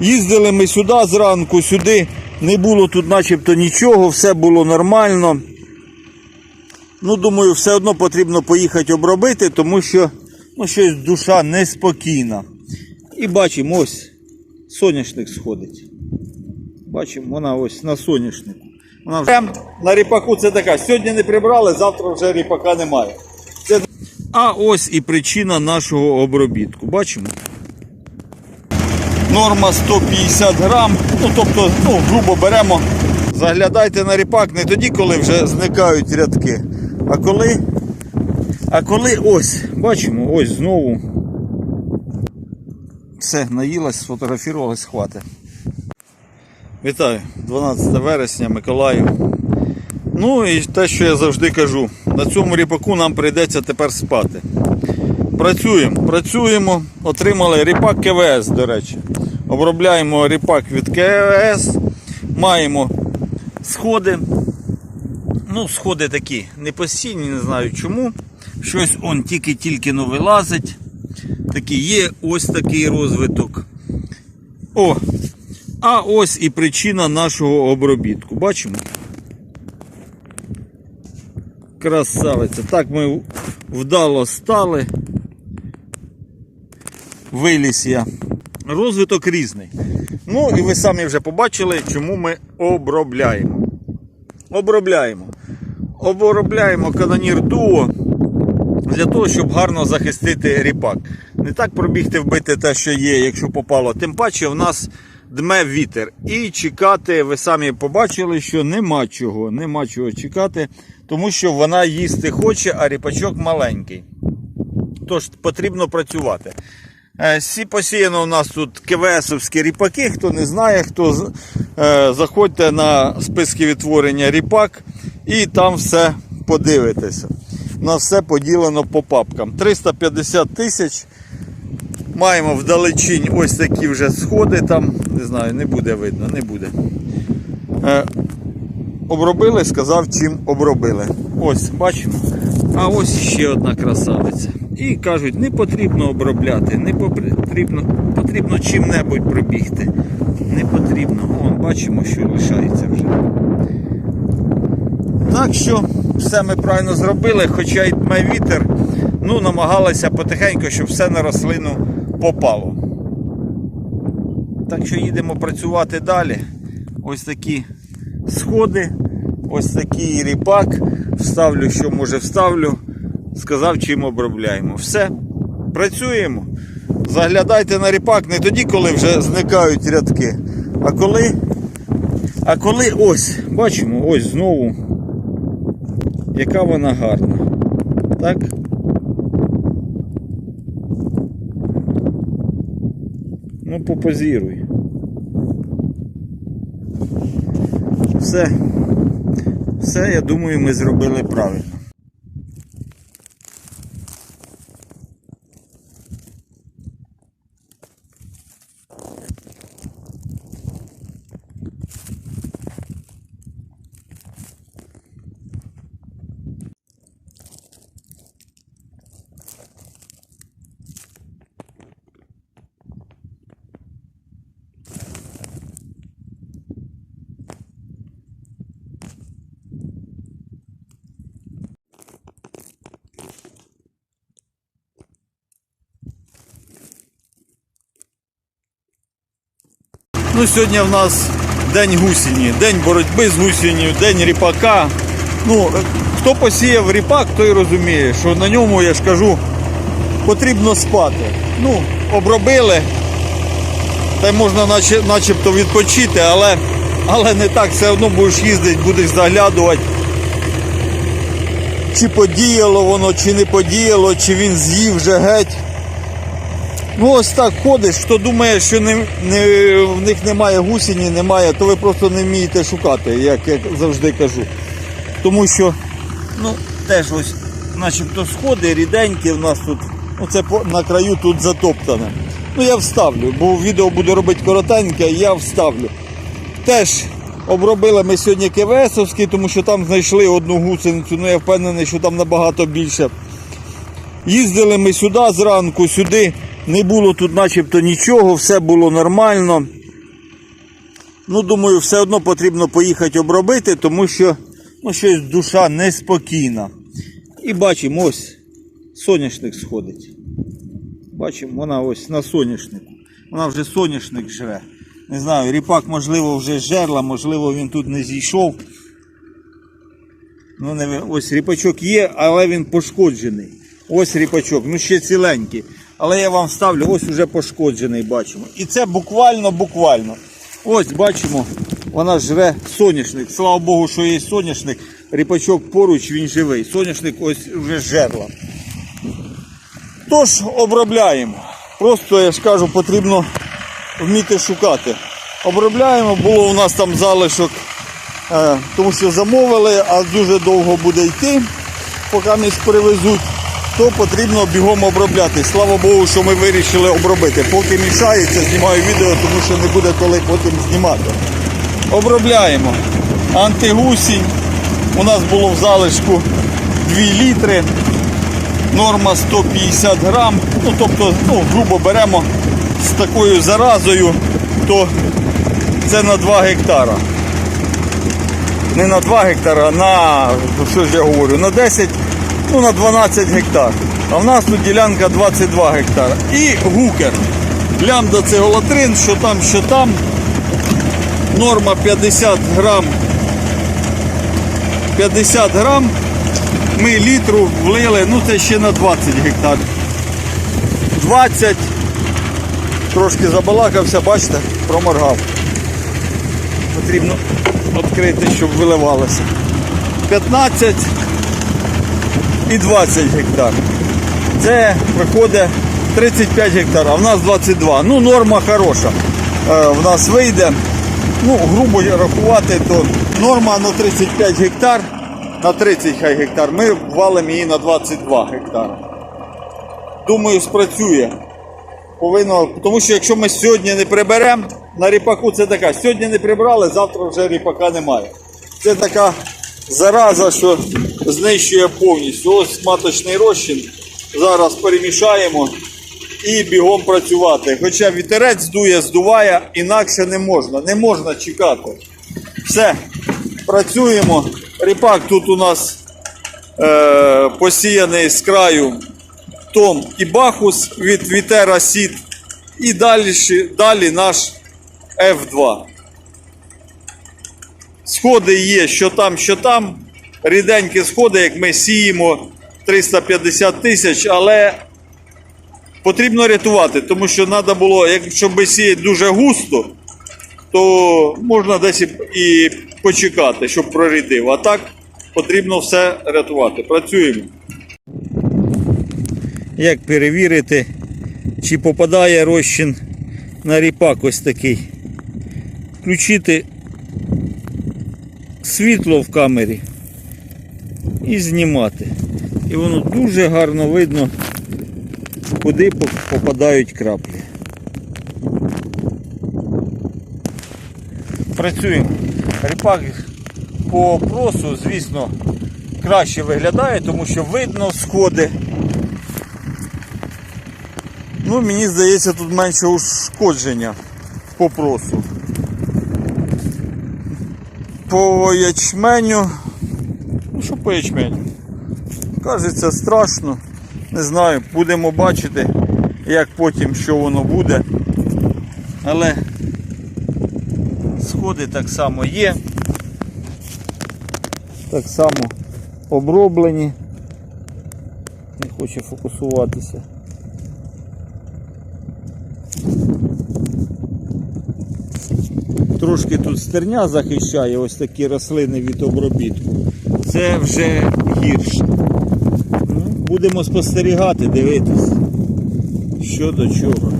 Їздили ми сюди зранку, сюди не було тут начебто нічого, все було нормально. Ну, думаю, все одно потрібно поїхати обробити, тому що ну, щось душа неспокійна. І бачимо, ось соняшник сходить. Бачимо, вона ось на соняшнику. Вона вже на ріпаку це така. Сьогодні не прибрали, завтра вже ріпака немає. Це... А ось і причина нашого обробітку. Бачимо? Норма 150 грам. Ну, тобто, ну, грубо беремо. Заглядайте на ріпак не тоді, коли вже зникають рядки. А коли. А коли ось, бачимо, ось знову. Все, наїлась, сфотографувалась, хватить. Вітаю, 12 вересня, Миколаїв. Ну і те, що я завжди кажу, на цьому ріпаку нам прийдеться тепер спати. Працюємо, працюємо, отримали ріпак КВС, до речі. Обробляємо ріпак від КВС, маємо сходи. Ну, сходи такі непостійні, не знаю чому. Щось он тільки-тільки но вилазить. Такий є ось такий розвиток. О! А ось і причина нашого обробітку. Бачимо? Красавиця. Так ми вдало стали. Виліз я. Розвиток різний. Ну і ви самі вже побачили, чому ми обробляємо. Обробляємо. Обробляємо канонір дуо для того, щоб гарно захистити ріпак. Не так пробігти вбити те, що є, якщо попало. Тим паче в нас дме вітер. І чекати, ви самі побачили, що нема чого, нема чого чекати, тому що вона їсти хоче, а ріпачок маленький. Тож потрібно працювати. Е, Сі посіяно у нас тут КВСовські ріпаки. Хто не знає, хто е, заходьте на списки відтворення ріпак і там все подивитеся. У нас все поділено по папкам. 350 тисяч. Маємо вдалечінь ось такі вже сходи там. Не знаю, не буде видно, не буде. Е, обробили, сказав, чим обробили. Ось, бачимо. А ось ще одна красавиця. І кажуть, не потрібно обробляти, не потрібно, потрібно чим-небудь пробігти. Не потрібно. Вон, бачимо, що лишається вже. Так що все ми правильно зробили, хоча й дме вітер, ну намагалися потихеньку, щоб все на рослину попало. Так що їдемо працювати далі. Ось такі сходи, ось такий ріпак. Вставлю, що може вставлю. Сказав, чим обробляємо. Все, працюємо. Заглядайте на ріпак не тоді, коли вже зникають рядки, а коли. А коли ось, бачимо, ось знову, яка вона гарна. Так? Ну, попозіруй. Все. Все, я думаю, ми зробили правильно. Ну, сьогодні в нас день гусені, день боротьби з гусінню, день ріпака. Ну, хто посіяв ріпак, той розуміє, що на ньому, я ж кажу, потрібно спати. Ну, обробили, та й можна наче, начебто відпочити, але, але не так, все одно будеш їздити, будеш заглядувати. Чи подіяло воно, чи не подіяло, чи він з'їв вже геть. Ну ось так ходиш, хто думає, що не, не, в них немає гусені, немає, то ви просто не вмієте шукати, як я завжди кажу. Тому що, ну, теж ось, начебто сходи ріденькі в нас тут, оце по, на краю тут затоптане. Ну я вставлю, бо відео буду робити коротеньке, я вставлю. Теж обробили ми сьогодні КВСовський, тому що там знайшли одну гусеницю, ну я впевнений, що там набагато більше. Їздили ми сюди зранку, сюди не було тут начебто нічого, все було нормально. Ну, думаю, все одно потрібно поїхати обробити, тому що ну, щось душа неспокійна. І бачимо, ось соняшник сходить. Бачимо, вона ось на соняшнику. Вона вже соняшник живе. Не знаю, ріпак, можливо, вже жерла, можливо, він тут не зійшов. Ну, не, ось ріпачок є, але він пошкоджений. Ось ріпачок, ну ще ціленький. Але я вам ставлю, ось уже пошкоджений бачимо. І це буквально, буквально. Ось бачимо, вона жре соняшник. Слава Богу, що є соняшник. Ріпачок поруч, він живий. Соняшник ось вже жерла. Тож обробляємо. Просто, я ж кажу, потрібно вміти шукати. Обробляємо, було у нас там залишок, е, тому що замовили, а дуже довго буде йти, поки не привезуть, то потрібно бігом обробляти. Слава Богу, що ми вирішили обробити. Поки мішається, знімаю відео, тому що не буде коли потім знімати. Обробляємо. Антигусінь. У нас було в залишку 2 літри. Норма 150 грам. Ну, тобто, ну, грубо беремо з такою заразою, то це на 2 гектара. Не на 2 гектара, на що ж я говорю, на 10, ну на 12 гектар. А в нас тут ділянка 22 гектара. І гукер. Лямда це голотрин, що там, що там. Норма 50 грам. 50 грам. Ми літру влили, ну це ще на 20 гектар. 20. Трошки забалакався, бачите, проморгав. Потрібно відкрити, щоб виливалося. 15 і 20 гектар. Це виходить 35 гектар, а в нас 22. Ну, норма хороша. Е, в нас вийде. Ну, грубо рахувати, то норма на 35 гектар, на 30 хай гектар. Ми валимо її на 22 гектара. Думаю, спрацює. Повинно, тому що якщо ми сьогодні не приберемо, на ріпаку це така, сьогодні не прибрали, завтра вже ріпака немає. Це така зараза, що знищує повністю. Ось маточний розчин. Зараз перемішаємо і бігом працювати. Хоча вітерець здує, здуває, інакше не можна. Не можна чекати. Все, працюємо. Ріпак тут у нас е, посіяний з краю Том і Бахус від Вітера Сіт. І далі, далі наш F2. Сходи є, що там, що там. Ріденькі сходи, як ми сіємо 350 тисяч, але потрібно рятувати, тому що треба було, якщо би сіяти дуже густо, то можна десь і- почекати, щоб прорідив. А так потрібно все рятувати. Працюємо. Як перевірити, чи попадає розчин на ріпак ось такий? Включити світло в камері і знімати. І воно дуже гарно видно, куди попадають краплі. Працюємо. Ріпак по просу, звісно, краще виглядає, тому що видно сходи. Ну, мені здається, тут менше ушкодження по просу. По ячменю. Що по ячменю? Кажеться страшно. Не знаю, будемо бачити, як потім що воно буде. Але сходи так само є. Так само оброблені. Не хоче фокусуватися. Трошки тут стерня захищає ось такі рослини від обробітку. Це вже гірше. Ну, будемо спостерігати, дивитись, що до чого.